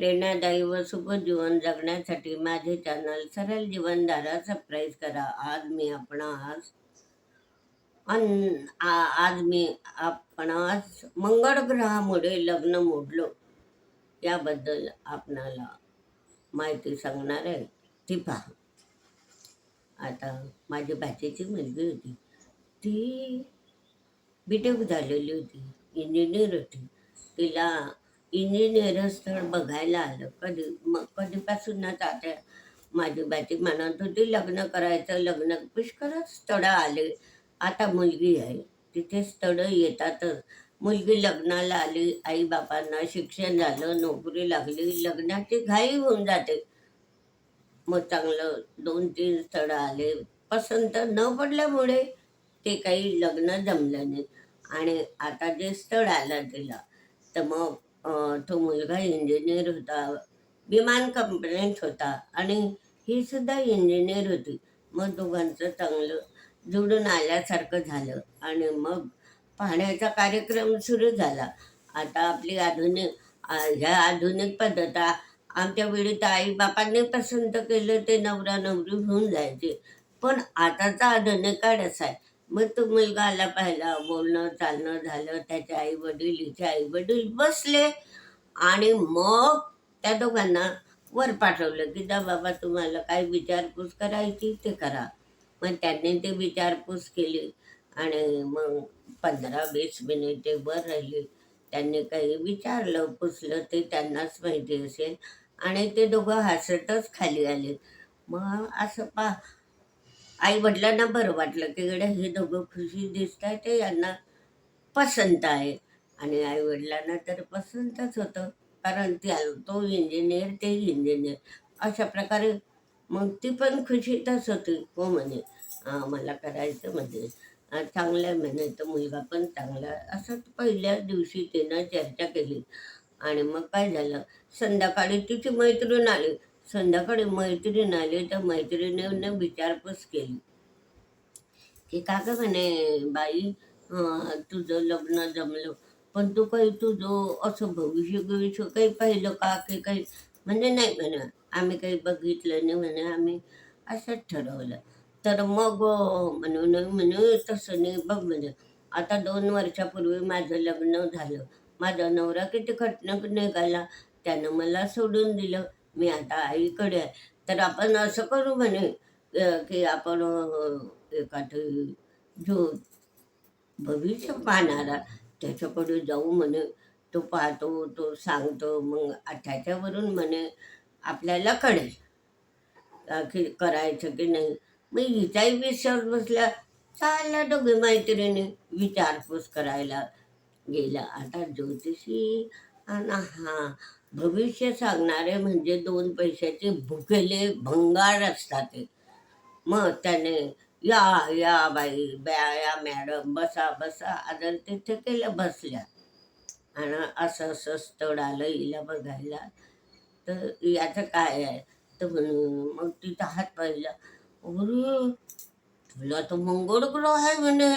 प्रेरणादायी व सुख जीवन जगण्यासाठी माझे चॅनल सरळ जीवनधारा सबस्क्राईब करा. आज मी आपणास अन आ- आज मी आपणास मंगळ ग्रहामुळे लग्न मोडलो. याबद्दल आपणाला माहिती सांगणार आहे. ती पहा. आता माझी भाचीची मुलगी होती. ती बीटेक झालेली होती. इंजिनियर होती. तिला इंजिनियर स्थळ बघायला आलं. कधी मग कधीपासूनच आता माझी बाची म्हणत होती लग्न करायचं लग्न पुष्कळच स्थळं आले. आता मुलगी आहे. तिथे स्थळं येतातच. मुलगी लग्नाला आली आईबापांना शिक्षण झालं नोकरी लागली लग्नाची घाई होऊन जाते. मग चांगलं दोन तीन स्थळं आले. पसंत न पडल्यामुळे ते काही लग्न जमलं नाही. आणि आता जे स्थळ आलं तिला तर मग तो मुलगा इंजिनियर होता. विमान कंपनीत होता. आणि ही सुद्धा इंजिनियर होती. मग दोघांचं चांगलं जुळून आल्यासारखं झालं. आणि मग पाहण्याचा कार्यक्रम सुरू झाला. आता आपली आधुनिक ह्या आधुनिक पद्धता आमच्या वेळी तर आई बापांनी पसंत केलं ते नवरा नवरी होऊन जायचे. पण आताचा आधुनिक काळ असा आहे. मग तो मुलगा आला पाहिला बोलणं चालणं झालं त्याचे आई वडील हिचे आई वडील बसले आणि मग त्या दोघांना वर पाठवलं की जा बाबा तुम्हाला काय विचारपूस करायची ते करा. मग त्यांनी ते विचारपूस केली आणि मग पंधरा वीस मिनिटे वर राहिली. त्यांनी काही विचारलं पुसलं ते त्यांनाच माहिती असेल आणि ते दोघं हसतच खाली आले. मग असं पा आई वडिलांना बरं वाटलं की गड्या हे दोघं खुशी दिसत आहे ते यांना पसंत आहे. आणि आई वडिलांना तर पसंतच होतं. कारण त्या तो इंजिनियर ते इंजिनियर अशा प्रकारे मग ती पण खुशीतच होती. हो म्हणे मला करायचं म्हणजे चांगलं आहे म्हणे तर मुलगा पण चांगला आहे." असं पहिल्या दिवशी तिनं चर्चा केली. आणि मग काय झालं संध्याकाळी तिची मैत्रीण आली. संध्याकाळी मैत्रीण आली तर मैत्रिणीने विचारपूस केली. की काका म्हणे बाई तुझं लग्न जमलं पण तू काही तुझं असं भविष्य भविष्य काही पाहिलं का की काही म्हणजे नाही म्हणे आम्ही काही बघितलं नाही म्हणे आम्ही असंच ठरवलं. तर मग म्हणून म्हणे म्हणे तसं नाही बघ म्हणे आता दोन वर्षापूर्वी माझं लग्न झालं. माझा नवरा किती खटणक निघाला त्यानं मला सोडून दिलं. मी आता आईकडे आहे. तर आपण असं करू म्हणे की आपण एखादी जो भविष्य पाहणारा त्याच्याकडे जाऊ म्हणे. तो पाहतो तो सांगतो मग त्याच्यावरून म्हणे आपल्याला कळेल की करायचं की नाही. मग हिचाही विश्वास बसला चालला दोघे मैत्रिणी विचारपूस करायला गेला. आता ज्योतिषी आणि हा भविष्य सांगणारे म्हणजे दोन पैशाचे भुकेले भंगार असतात ते. मग त्याने या या बाई ब्या या मॅडम बसा बसा. आदर तिथे केलं बसल्या. आणि असं असं स्थळ आलं हिला बघायला. तर याचं काय आहे? तर म्हणे मग तिथं हात पाहिला. अरे तुला तर मंगळ ग्रह आहे म्हणे.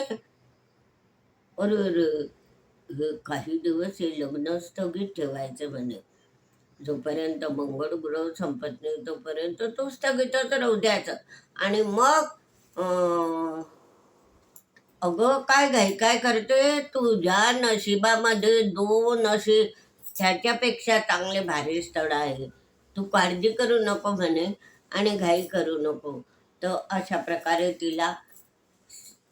अरे अरे काही दिवस हे लग्न स्थगित ठेवायचं म्हणे. जोपर्यंत मंगळ ग्रह संपत नाही तोपर्यंत तो स्थगितच राहू द्यायचं. आणि मग अगं काय घाई काय करते? तुझ्या नशिबामध्ये दोन असे ह्याच्यापेक्षा चांगले भारी स्थळ आहे तू काळजी करू नको म्हणे आणि घाई करू नको. तर अशा प्रकारे तिला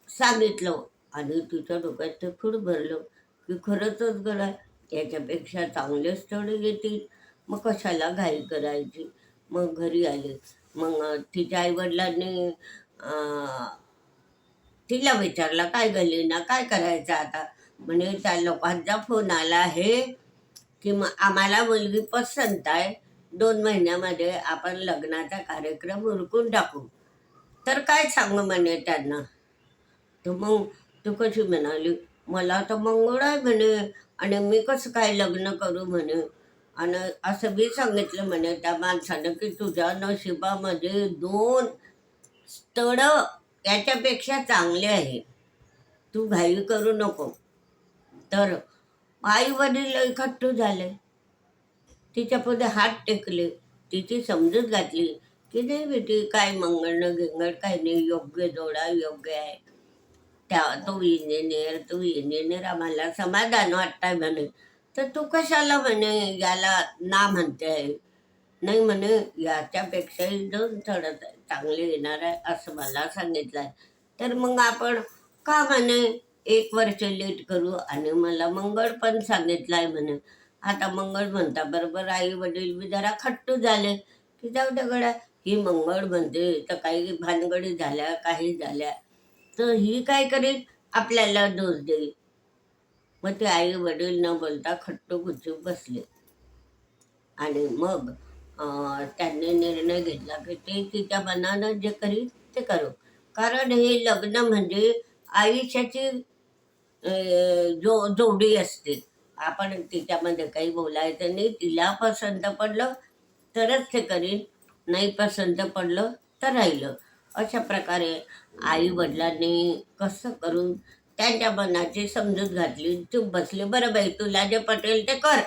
सांगितलं आणि तिच्या डोक्यात ते फूड भरलं की खरंचच गळा याच्यापेक्षा चांगले स्थळ येतील. मग कशाला घाई करायची? मग घरी आले. मग तिच्या आईवडिलांनी तिला विचारला काय गली ना काय करायचं आता? म्हणे त्या लोकांचा फोन आला आहे की मग आम्हाला मुलगी पसंत आहे. दोन महिन्यामध्ये आपण लग्नाचा कार्यक्रम उरकून टाकू. तर काय सांगू म्हणे त्यांना? तर मग तू कशी म्हणाली? मला तर मंगळ आहे म्हणे. आणि मी कसं काय लग्न करू म्हणे? आणि असं बी सांगितलं म्हणे त्या माणसानं की तुझ्या नशिबामध्ये दोन स्थळं याच्यापेक्षा चांगले आहे. तू घाई करू नको. तर आई वडील इकट्ठू झाले. तिच्या पुढे हात टेकले. तिची समजूत घातली की नाही बेटी काय मंगळणं गिंगड काय नाही योग्य जोडा योग्य आहे. त्या तो इंजिनियर तू इंजिनियर आम्हाला समाधान वाटतंय म्हणे. तर तू कशाला म्हणे याला ना म्हणते? आहे नाही म्हणे याच्यापेक्षाही दोन थोडं चांगले येणार आहे असं मला सांगितलं आहे तर मग आपण का म्हणे एक वर्ष लेट करू? आणि मला मंगळ पण सांगितलं आहे म्हणे. आता मंगळ म्हणता बरोबर आई वडील बी जरा खट्टू झाले. की जाऊ दे गड्या ही मंगळ म्हणते तर काही भानगडी झाल्या काही झाल्या. तर ही काय करेल आपल्याला दोष देईल मग ते आई वडील न बोलता खट्टू गुच्चू बसले. आणि मग त्यांनी निर्णय घेतला की ते तिच्या मनानं जे करील ते करू. कारण हे लग्न म्हणजे आयुष्याची जो जोडी असते. आपण तिच्यामध्ये काही बोलायचं नाही. तिला पसंत पडलं तरच ते करीन. नाही पसंत पडलं तर राहिलं. अशा प्रकारे आई वडिलांनी कसं करून त्यांच्या मनाची समजूत घातली. तू बसले. बरं बाई तुला जे पटेल ते कर.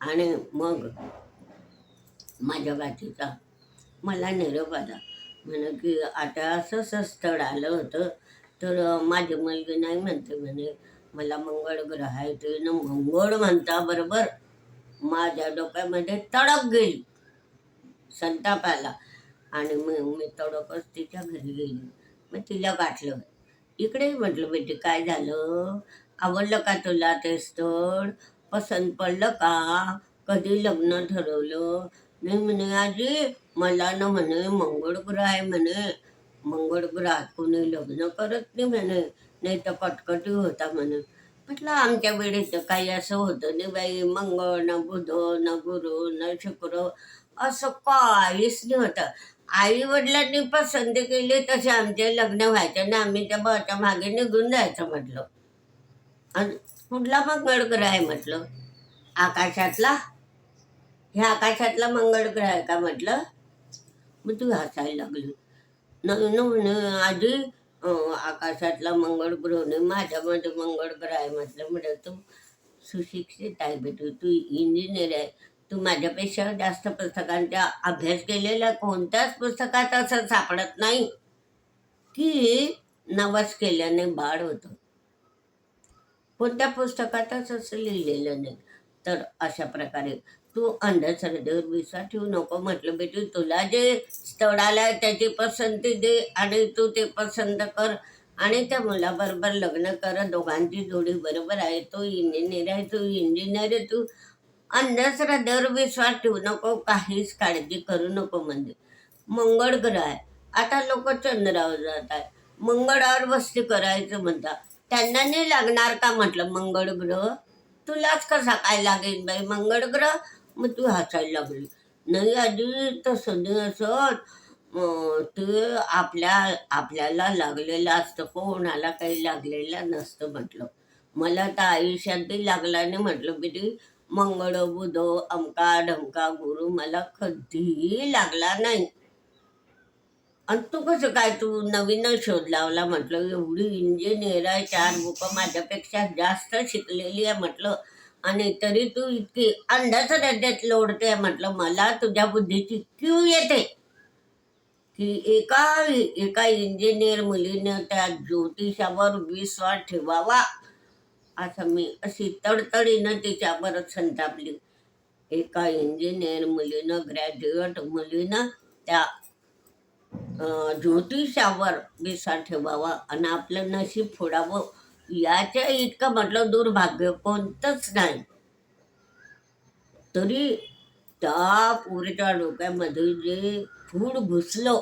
आणि मग माझ्या बातीचा मला निरोप आला. म्हणे की आता असं स्थळ आलं होतं तर माझी मुलगी नाही म्हणते म्हणे मला मंगळ ग्रह आहे ते न मंगळ म्हणता बरोबर माझ्या डोक्यामध्ये तडक गेली. संताप आला. आणि मी मी तडकच तिच्या घरी गेली. मग तिला गाठलं. इकडे म्हटलं बेटी काय झालं? आवडलं का तुला ते स्थळ? पसंत पडलं का? कधी लग्न ठरवलं? नाही म्हणे आजी मला ना म्हणे मंगळ ग्रह आहे म्हणे. मंगळ ग्रहात कोणी लग्न करत नाही म्हणे. नाही तर कटकटी होता म्हणे. म्हटलं आमच्या वेळेस तर काही असं होतं नाही बाई. मंगळ ना बुध ना गुरु ना शुक्र. असं काहीच नाही होतं आई वडिलांनी पसंत केली तसे आमचे लग्न व्हायचे ना आम्ही त्या बाच्या मागे निघून जायचं म्हटलं. आणि कुठला मंगळ ग्रह आहे म्हटलं? आकाशातला? हे आकाशातला मंगळ ग्रह आहे का म्हटलं? मग तू हसायला लागली. नाही म्हणे आधी आकाशातला मंगळ ग्रह नाही माझ्यामध्ये मंगळ ग्रह आहे म्हटलं. म्हणजे तू सुशिक्षित आहे भेटू तू इंजिनियर आहे. तू माझ्यापेक्षा जास्त पुस्तकांचा अभ्यास केलेला कोणत्याच पुस्तकात असं सापडत नाही. की नवस केल्याने बाळ होतं. कोणत्या पुस्तकातच असं लिहिलेलं नाही. तर अशा प्रकारे तू अंधश्रद्धेवर विश्वास ठेवू नको. म्हटलं बेटी तुला जे स्थळ आलं त्याची पसंती दे आणि तू ते पसंत कर. आणि त्या मुलाबरोबर लग्न कर. दोघांची जोडी बरोबर आहे. तो इंजिनियर आहे तू इंजिनियर आहे तू. अंधश्रद्धेवर विश्वास ठेवू नको काहीच काळजी करू नको म्हणजे. मंगळ ग्रह आहे. आता लोक चंद्रावर जात आहे मंगळावर वस्ती करायचं म्हणतात. त्यांना नाही लागणार का म्हटलं मंगळ ग्रह? तुलाच कसा काय लागेल बाई? मंगळ ग्रह? मग तू हसायला लागली. नाही आधी तसं नाही असत. ते आपल्या आपल्याला लागलेलं असतं. कोणाला काही लागलेलं नसतं म्हटलं. मला तर आयुष्यात बी लागला नाही म्हटलं बेटी मंगळ बुध अमका ढमका गुरु मला कधीही लागला नाही. आणि तू कसं काय तू नवीनच शोध लावला म्हटलं? एवढी इंजिनियर आहे चार बुकं माझ्यापेक्षा जास्त शिकलेली आहे म्हटलं. आणि तरी तू इतकी अंधश्रद्धेत लोडते म्हटलं. मला तुझ्या बुद्धीची क्यू येते? की एका एका इंजिनियर मुलीनं त्या ज्योतिषावर विश्वास ठेवावा. असं मी अशी तडतडीनं तिच्यावरच संतापली. एका इंजिनियर मुलीनं ग्रॅज्युएट मुलीनं त्या ज्योतिषावर विसा ठेवावा आणि आपलं नशीब फोडावं याच्या इतकं म्हटलं दुर्भाग्य कोणतंच नाही. तरी त्या पोरीच्या डोक्यामध्ये जे फूड घुसलं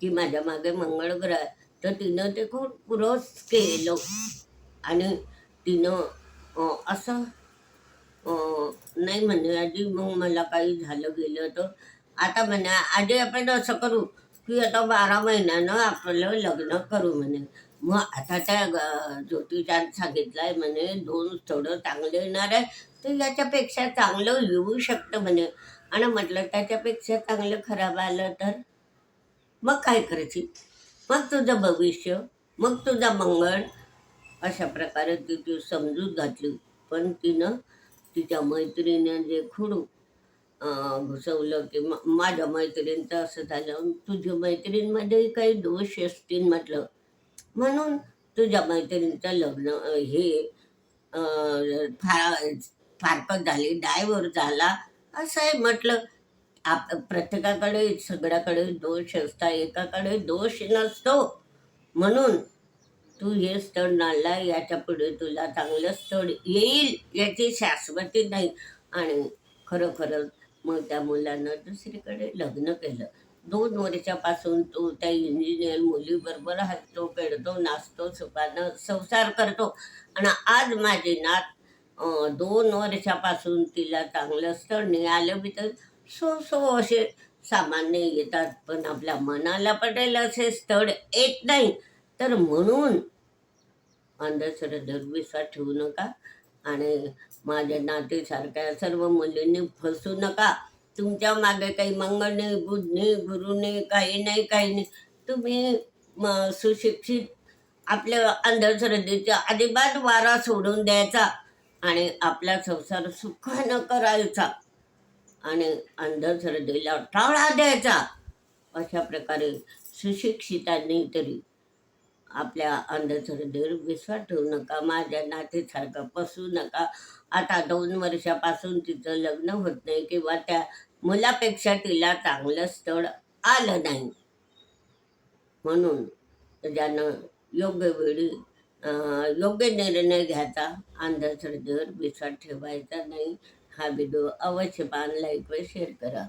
की माझ्या मागे मंगळ ग्रह तर तिनं ते खूप पुरस केलं. आणि तिनं असं नाही म्हणे आधी मग मला काही झालं गेलं तर. आता म्हणे आधी आपण असं करू की आता बारा महिन्यानं आपलं लग्न करू म्हणे. मग आता त्या ग- ज्योतिषात सांगितलं आहे म्हणे दोन थोडं चांगलं येणार आहे तर याच्यापेक्षा चांगलं येऊ शकतं म्हणे. आणि म्हटलं त्याच्यापेक्षा चांगलं खराब आलं तर? मग काय करायची? मग तुझं भविष्य मग तुझा मंगळ अशा प्रकारे ती ती समजूत घातली. पण तिनं तिच्या मैत्रिणीनं जे खुडू घुसवलं की माझ्या मैत्रिणीचं असं झालं तुझ्या मैत्रिणीमध्ये काही दोष असतील म्हटलं. म्हणून तुझ्या मैत्रिणीचं लग्न हे फार फारकत झाली डायव्हर झाला असं आहे म्हटलं. आप प्रत्येकाकडे सगळ्याकडे दोष असता एकाकडे दोष नसतो. म्हणून तू हे स्थळ नाळला याच्यापुढे तुला चांगलं स्थळ येईल याची शाश्वती नाही. आणि खरोखरच मग त्या मुलानं दुसरीकडे लग्न केलं. दोन वर्षापासून तो त्या इंजिनियर मुलीबरोबर हसतो खेळतो नाचतो सुखानं संसार करतो. आणि आज माझी नात दोन वर्षापासून तिला चांगलं स्थळ निघालं बी तर सो सो असे सामान्य येतात. पण आपल्या मनाला पटेल असे स्थळ येत नाही. तर म्हणून अंधश्रद्धेवर ठेवू नका आणि माझ्या नातेसारख्या सर्व मुलींनी फसू नका. तुमच्या मागे काही मंगळने बुधने गुरुने काही नाही काही नाही. तुम्ही सुशिक्षित आपल्या अंधश्रद्धेचा अजिबात वारा सोडून द्यायचा आणि आपला संसार सुखानं करायचा आणि अंधश्रद्धेला टाळा द्यायचा. अशा प्रकारे सुशिक्षितांनी तरी आपल्या अंधश्रद्धेवर विश्वास ठेवू नका माझ्या नातेसारखं पसू नका. आता दोन वर्षापासून तिचं लग्न होत नाही किंवा त्या मुलापेक्षा तिला चांगलं स्थळ आलं नाही. म्हणून ज्यानं योग्य वेळी योग्य निर्णय घ्यायचा अंधश्रद्धेवर विश्वास ठेवायचा नाही. हा व्हिडिओ अवश्य पान लाईक व शेअर करा.